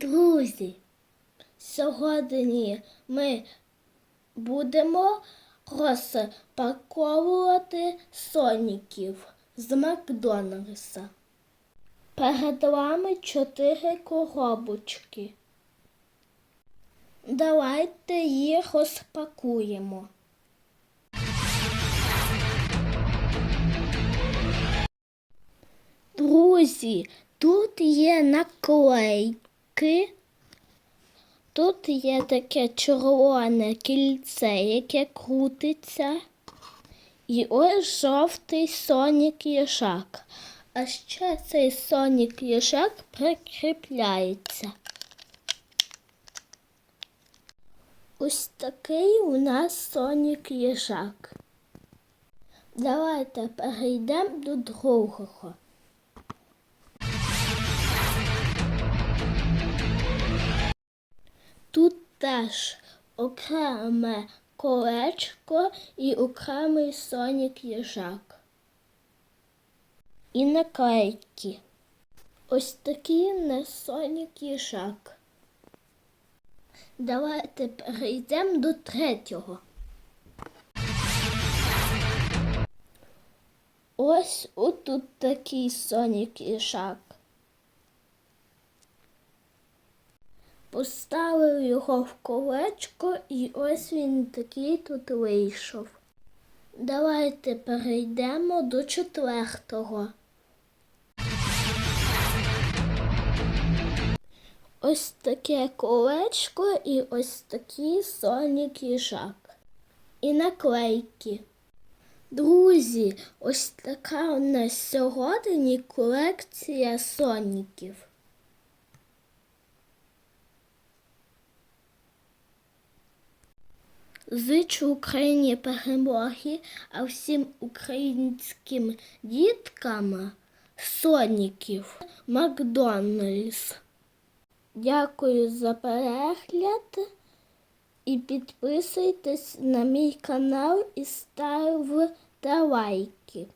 Друзі! Сьогодні ми будемо розпаковувати соніків з Макдональдса. Перед вами чотири коробочки. Давайте їх розпакуємо. Друзі, тут є наклейки. Тут є таке червоне кільце, яке крутиться. І ось жовтий сонік їжак. А ще цей сонік їжак прикріпляється. Ось такий у нас сонік їжак. Давайте перейдемо до другого. Тут теж окреме колечко і окремий сонік їжак. І наклейки. Ось такий не сонік їжак. Давайте перейдемо до третього. Ось отут такий сонік їжак. Поставив його в колечко і ось він такий тут вийшов. Давайте перейдемо до четвертого. Ось таке колечко і ось такий сонік їжак. І наклейки. Друзі, ось така у нас сьогодні колекція соніків. Зичу Україні перемоги, а всім українським діткам соніків Макдональдс. Дякую за перегляд і підписуйтесь на мій канал і ставте лайки.